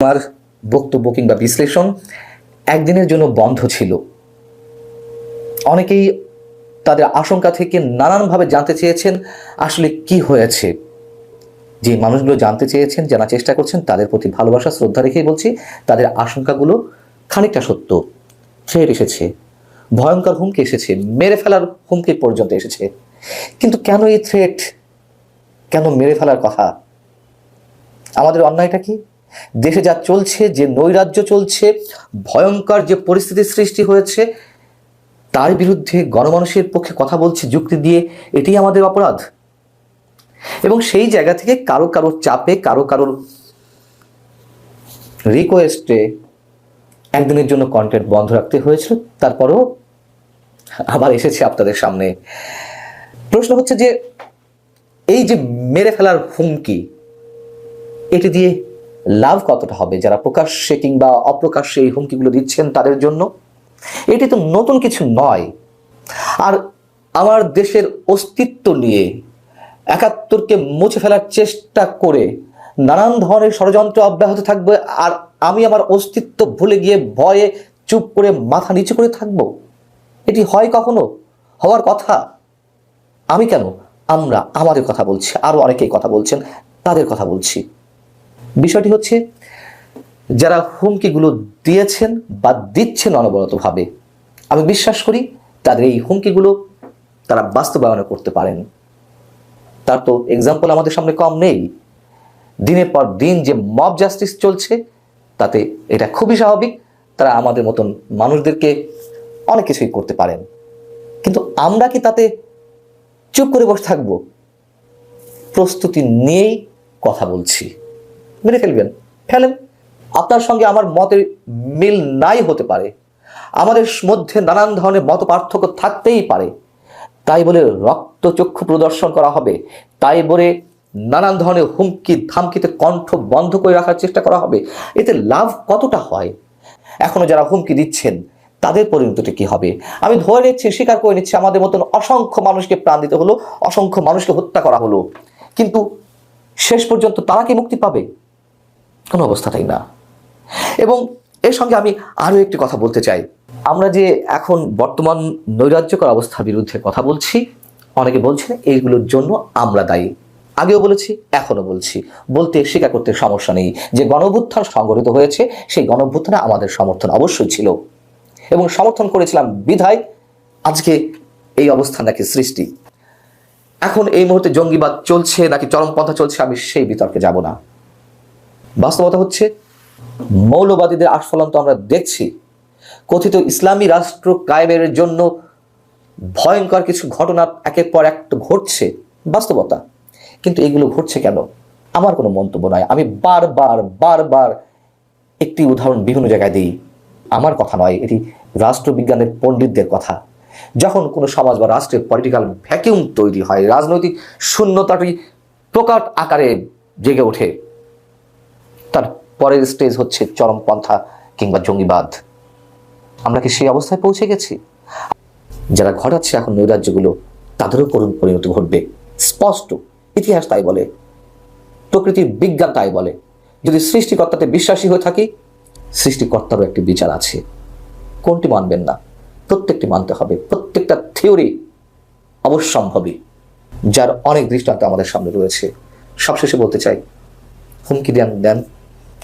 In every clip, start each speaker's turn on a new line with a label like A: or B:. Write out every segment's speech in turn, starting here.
A: আমার বক্তব্য কিংবা বিশ্লেষণ একদিনের জন্য বন্ধ ছিল। অনেকেই তাদের আশঙ্কা থেকে নানানভাবে জানতে চেয়েছেন আসলে কি হয়েছে। যে মানুষগুলো জানতে চেয়েছেন, জানার চেষ্টা করছেন, তাদের প্রতি ভালোবাসা, শ্রদ্ধা রেখেই বলছি, তাদের আশঙ্কাগুলো খানিকটা সত্য। থ্রেট এসেছে। ভয়ঙ্কর হুমকি এসেছে। মেরে ফেলার হুমকি পর্যন্ত এসেছে। কিন্তু কেন এই থ্রেট কেন মেরে ফেলার কথা? আমাদের অন্যায়টা কি? দেশে যা চলছে, যে নৈরাজ্য চলছে, ভয়ঙ্কর যে পরিস্থিতির সৃষ্টি হয়েছে, তার বিরুদ্ধে গণমানুষের পক্ষে কথা বলছে, যুক্তি দিয়ে, এটাই আমাদের অপরাধ। এবং সেই জায়গা থেকে কারও কারোর চাপে, কারও কারোর রিকোয়েস্টে একদিনের জন্য কন্টেন্ট বন্ধ রাখতে হয়েছিল। তারপরেও আবার এসেছে আপনাদের সামনে। প্রশ্ন হচ্ছে যে, এই যে মেরে ফেলার হুমকি, এটি দিয়ে লাভ কতটা হবে? যারা প্রকাশ্যে কিংবা অপ্রকাশ্যে এই হুমকিগুলো দিচ্ছেন তাদের জন্য। এটি তো নতুন কিছু নয়। আর আমার দেশের অস্তিত্ব নিয়ে একাত্তরকে মুছে ফেলার চেষ্টা করে নানান ধরনের ষড়যন্ত্র অব্যাহত থাকবে আর আমি আমার অস্তিত্ব ভুলে গিয়ে ভয়ে চুপ করে মাথা নিচু করে থাকব? এটি হয় কখনো? হওয়ার কথা? আমি কেন? আমরা, আমাদের কথা বলছি আরও অনেকেই কথা বলছেন, তাদের কথা বলছি। বিষয়টি হচ্ছে, যারা হুমকিগুলো দিয়েছেন বা দিচ্ছেন অনবরতভাবে, আমি বিশ্বাস করি তাদের এই হুমকিগুলো তারা বাস্তবায়ন করতে পারেন। তার তো এক্সাম্পল আমাদের সামনে কম নেই। দিনের পর দিন যে মব জাস্টিস চলছে, তাতে এটা খুবই স্বাভাবিক, তারা আমাদের মতন মানুষদেরকে অনেক কিছুই করতে পারেন। কিন্তু আমরা কি তাতে চুপ করে বসে থাকব? প্রস্তুতি নিয়েই কথা বলছি। মেরে ফেলবেন, ফেলেন। আপনার সঙ্গে আমার মতের মিল নাই হতে পারে। আমাদের মধ্যে নানান ধরনের মত পার্থক্য থাকতেই পারে। তাই বলে রক্তচক্ষু প্রদর্শন করা হবে। তাই বলে নানান ধরনের হুমকি ধামকিতে কণ্ঠ বন্ধ করে রাখার চেষ্টা করা হবে। এতে লাভ কতটা হয়? এখনও যারা হুমকি দিচ্ছেন, তাদের পরিণতিটা কি হবে? আমি ধরে নিচ্ছি, স্বীকার করে নিচ্ছি, আমাদের মতন অসংখ্য মানুষকে প্রাণ দিতে হলো, অসংখ্য মানুষকে হত্যা করা হলো। কিন্তু শেষ পর্যন্ত তারা কি মুক্তি পাবে? কোনো অবস্থাটাই না। এবং এর সঙ্গে আমি আরও একটি কথা বলতে চাই। আমরা যে এখন বর্তমান নৈরাজ্যকর অবস্থার বিরুদ্ধে কথা বলছি, অনেকে বলছেন এইগুলোর জন্য আমরা দায়ী। আগেও বলেছি এখনও বলছি। বলতে স্বীকার করতে সমস্যা নেই যে গণভ্যুত্থান সংগঠিত হয়েছে, সেই গণভ্যুত্থানে আমাদের সমর্থন অবশ্যই ছিল। এবং সমর্থন করেছিলাম বিধায় আজকে এই অবস্থান নাকি সৃষ্টি। এখন এই মুহূর্তে জঙ্গিবাদ চলছে, নাকি চরমপন্থা চলছে, আমি সেই বিতর্কে যাব না। বাস্তবতা হচ্ছে মৌলবাদীদের আস্ফলন তো আমরা দেখছি। কথিত ইসলামী রাষ্ট্র কায়েমের জন্য ভয়ঙ্কর কিছু ঘটনা একের পর এক ঘটছে, বাস্তবতা। কিন্তু এগুলো ঘটছে কেন? আমার কোনো মন্তব্য নয় আমি বারবার বারবার একটি উদাহরণ বিভিন্ন জায়গায় দিই। আমার কথা নয়, এটি রাষ্ট্রবিজ্ঞানের পণ্ডিতদের কথা। যখন কোনো সমাজ বা রাষ্ট্রের পলিটিক্যাল ভ্যাকিউম তৈরি হয়, রাজনৈতিক শূন্যতাটি প্রকাট আকারে জেগে ওঠে তার পরের স্টেজ হচ্ছে চরমপন্থা কিংবা জঙ্গিবাদ। আমরা কি সেই অবস্থায় পৌঁছে গেছি? যারা ঘটাচ্ছে এখন নৈরাজ্যগুলো, তাদেরও করুণ পরিণতি ঘটবে। স্পষ্ট। ইতিহাস তাই বলে। প্রকৃতির বিজ্ঞান তাই বলে। যদি সৃষ্টিকর্তাতে বিশ্বাসী হয়ে থাকি, সৃষ্টিকর্তারও একটি বিচার আছে। কোনটি মানবেন না? প্রত্যেকটি মানতে হবে। প্রত্যেকটা থিওরি অবশ্যম্ভাবী, যার অনেক দৃষ্টান্ত আমাদের সামনে রয়েছে। সবশেষে বলতে চাই, হুমকি দেন দেন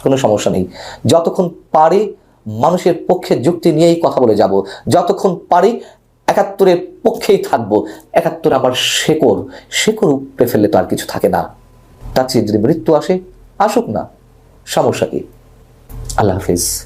A: কোনো সমস্যা নেই। যতক্ষণ পারি মানুষের পক্ষে যুক্তি নিয়েই কথা বলে যাব। যতক্ষণ পারি একাত্তরের পক্ষেই থাকব। একাত্তর আবার শেকর শেকর উপরে ফেললে তো আর কিছু থাকে না। তার চেয়ে যদি মৃত্যু আসে, আসুক না। সমস্যা কি? আল্লাহ হাফিজ।